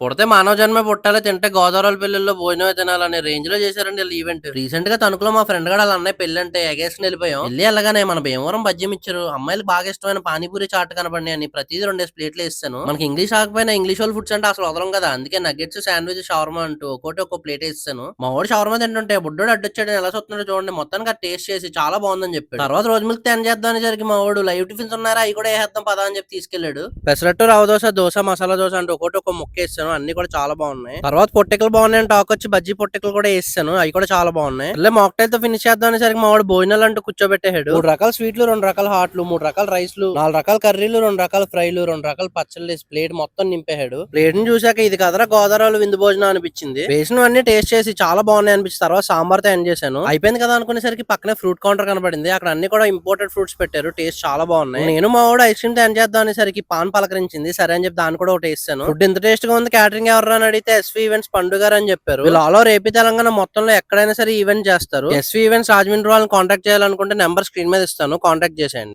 పుడితే మానవ జన్మ పుట్టాలి తింటే గోదావరి పెళ్ళిలో భోజనం తినాలనే రేంజ్లో చేశారండి వీళ్ళు ఈవెంట్ రీసెంట్గా తణుకులో మా ఫ్రెండ్ గారు వాళ్ళ అన్నయ్య పెళ్ళి అంటే ఎగేసుకుని వెళ్ళిపోయాం. వెళ్ళి వెళ్ళగానే మన భీమవరం బజ్జం ఇచ్చారు. అమ్మాయిలు బాగా ఇష్టమైన పానీపూరి చాట్ కనపడి అని ప్రతిదీ రెండేసి ప్లేట్లు ఇస్తాను మనకి ఇంగ్లీష్ ఆకపోయినా ఇంగ్లీష్ వాళ్ళు ఫుడ్స్ అంటే అసలు వదలం కదా. అందుకే నగ్గెట్స్ శాండ్విచ్ షవర్మా అంటూ ఒకటి ఒక్కో ప్లేట్ ఇస్తాను. మా వాడు షవర్మా తింటుంటే బుడ్డోడు అడ్డొచ్చాడు ఎలా చూస్తున్నాడు చూడండి. మొత్తానికి టేస్ట్ చేసి చాలా బాగుందని చెప్పాడు. తర్వాత రోజు మిల్క్ తిన చేద్దాం అని జరిగి మా వాడు లైవ్ టిఫిన్స్ ఉన్నారా? అవి కూడా వేసేద్దాం పదా అని చెప్పి తీసుకెళ్ళాడు పెసరట్టు రవ దోశ దోశ మసాలా దోశ అంటే ఒకటి ఒక ముక్క వేస్తాను అన్ని కూడా చాలా బాగున్నాయి. తర్వాత పొట్టెకలు బాగున్నాయి టాక్ వచ్చి బజ్జీ పొట్టెకలు కూడా వేస్తాను. అవి కూడా చాలా బాగున్నాయి. అల్లే మాక్టైల్తో ఫినిష్ చేద్దాం అనేసరికి మా వాడు భోజనాలు అంటూ కూర్చోబెట్టేహాడు మూడు రకాల స్వీట్లు రెండు రకాల హాట్లు మూడు రకాల రైస్లు నాలుగు రకాల కర్రీలు రెండు రకాల ఫ్రైలు రెండు రకాల పచ్చళ్ళు వేసి ప్లేట్ మొత్తం నింపేశాడు. ప్లేట్ని చూసాక ఇది కదరా గోదావరి విందు భోజనం అనిపించింది. వేసినవన్నీ టేస్ట్ చేసి చాలా బాగున్నాయి అనిపించి తర్వాత సాంబార్తో ఎండ్ చేశాను. అయిపోయింది కదా అనుకునేసరికి పక్కనే ఫ్రూట్ కౌంటర్ కనబడింది. అక్కడ అన్ని కూడా ఇంపోర్టెడ్ ఫ్రూట్స్ పెట్టారు. టేస్ట్ చాలా బాగున్నాయి. నేను మా వాడు ఐస్ క్రీమ్తో ఎండ్ చేద్దాం అనేసరికి పాన్ పలకరించింది. సరే అని చెప్పి దాన్ని కూడా ఒకటి వేస్తాను. ఫుడ్ ఇంత టేస్ట్గా ఉంది క్యాటరింగ్ ఎవరు అని అడిగితే ఎస్వి ఈవెంట్స్ పండుగ అని చెప్పారు. వీళ్ళు ఆల్ ఓవర్ ఏపీ తెలంగాణ మొత్తంలో ఎక్కడైనా సరే ఈవెంట్ చేస్తారు. ఎస్వి ఈవెంట్స్ రాజమండ్రి వాళ్ళని కాంటాక్ట్ చేయాలనుకుంటే నెంబర్ స్క్రీన్ మీద ఇస్తాను. కాంటాక్ట్ చేసేయండి.